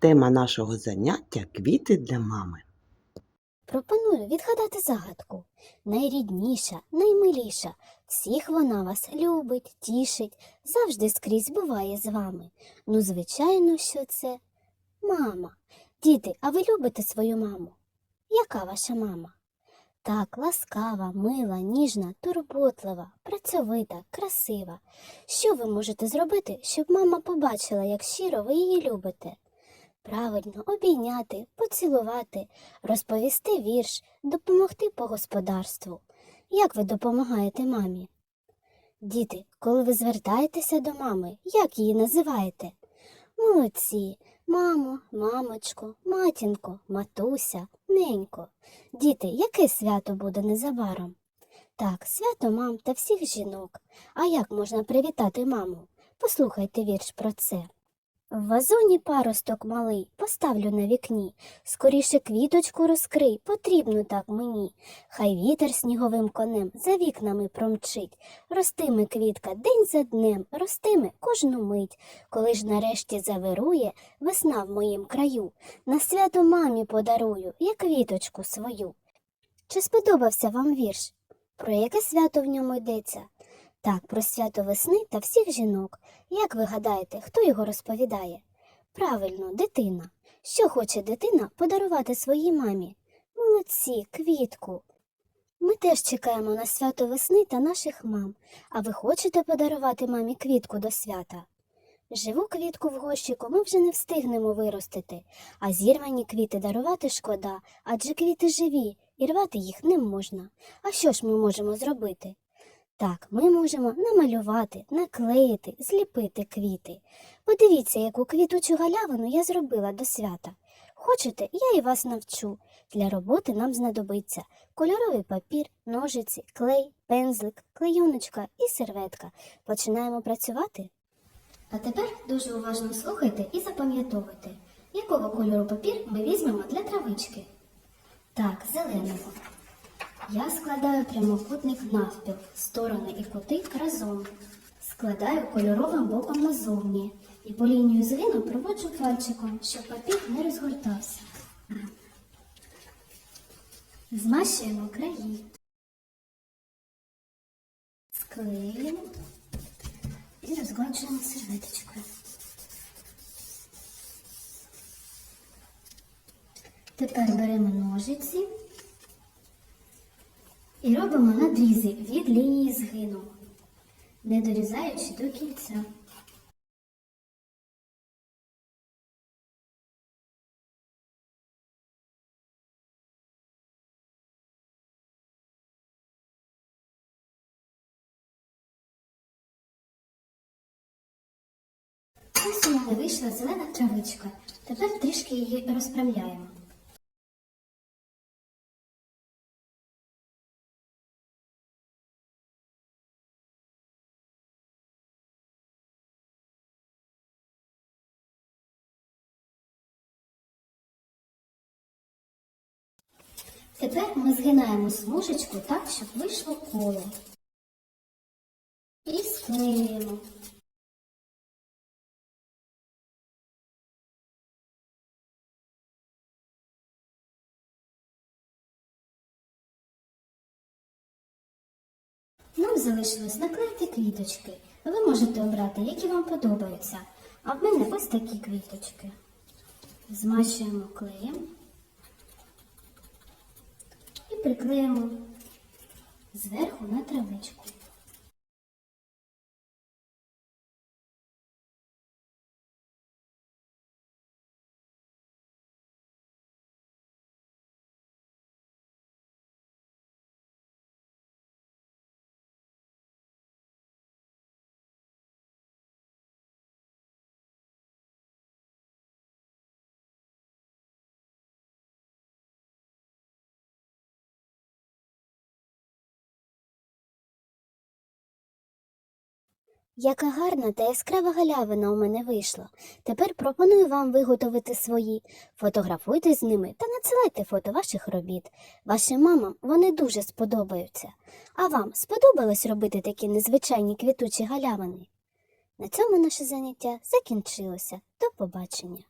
Тема нашого заняття квіти для мами. Пропоную відгадати загадку. Найрідніша, наймиліша. Всіх вона вас любить, тішить, завжди скрізь буває з вами. Ну, звичайно, що це мама. Діти, а ви любите свою маму? Яка ваша мама? Так, ласкава, мила, ніжна, турботлива, працьовита, красива. Що ви можете зробити, щоб мама побачила, як щиро ви її любите? Правильно, обійняти, поцілувати, розповісти вірш, допомогти по господарству. Як ви допомагаєте мамі? Діти, коли ви звертаєтеся до мами, як її називаєте? Молодці, мамо, мамочко, матінко, матуся, ненько. Діти, яке свято буде незабаром? Так, свято мам та всіх жінок. А як можна привітати маму? Послухайте вірш про це. В вазоні паросток малий поставлю на вікні, скоріше квіточку розкрий, потрібно так мені. Хай вітер сніговим конем за вікнами промчить, ростиме квітка день за днем, ростиме кожну мить, коли ж нарешті завирує весна в моїм краю, на свято мамі подарую, я квіточку свою. Чи сподобався вам вірш? Про яке свято в ньому йдеться? Так, про свято весни та всіх жінок. Як ви гадаєте, хто його розповідає? Правильно, дитина. Що хоче дитина подарувати своїй мамі? Молодці, квітку. Ми теж чекаємо на свято весни та наших мам. А ви хочете подарувати мамі квітку до свята? Живу квітку в горщику ми вже не встигнемо виростити, а зірвані квіти дарувати шкода, адже квіти живі, і рвати їх не можна. А що ж ми можемо зробити? Так, ми можемо намалювати, наклеїти, зліпити квіти. Подивіться, яку квітучу галявину я зробила до свята. Хочете, я і вас навчу. Для роботи нам знадобиться кольоровий папір, ножиці, клей, пензлик, клейоночка і серветка. Починаємо працювати? А тепер дуже уважно слухайте і запам'ятовуйте, якого кольору папір ми візьмемо для травички. Так, зеленого. Я складаю прямокутник навпіл, сторони і кути разом. Складаю кольоровим боком назовні і по лінію згину проводжу пальчиком, щоб папір не розгортався. Змащуємо краї. Склеюємо і розгладжуємо серветочкою. Тепер беремо ножиці і робимо надрізи від лінії згину, не дорізаючи до кінця. Ось у мене вийшла зелена травичка. Тепер трішки її розправляємо. Тепер ми згинаємо смужечку так, щоб вийшло коло. І склеюємо. Нам залишилось наклеїти квіточки. Ви можете обрати, які вам подобаються. А в мене ось такі квіточки. Змащуємо клеєм приклеїмо зверху на травичку. Яка гарна та яскрава галявина у мене вийшла. Тепер пропоную вам виготовити свої. Фотографуйте з ними та надсилайте фото ваших робіт. Вашим мамам вони дуже сподобаються. А вам сподобалось робити такі незвичайні квітучі галявини? На цьому наше заняття закінчилося. До побачення.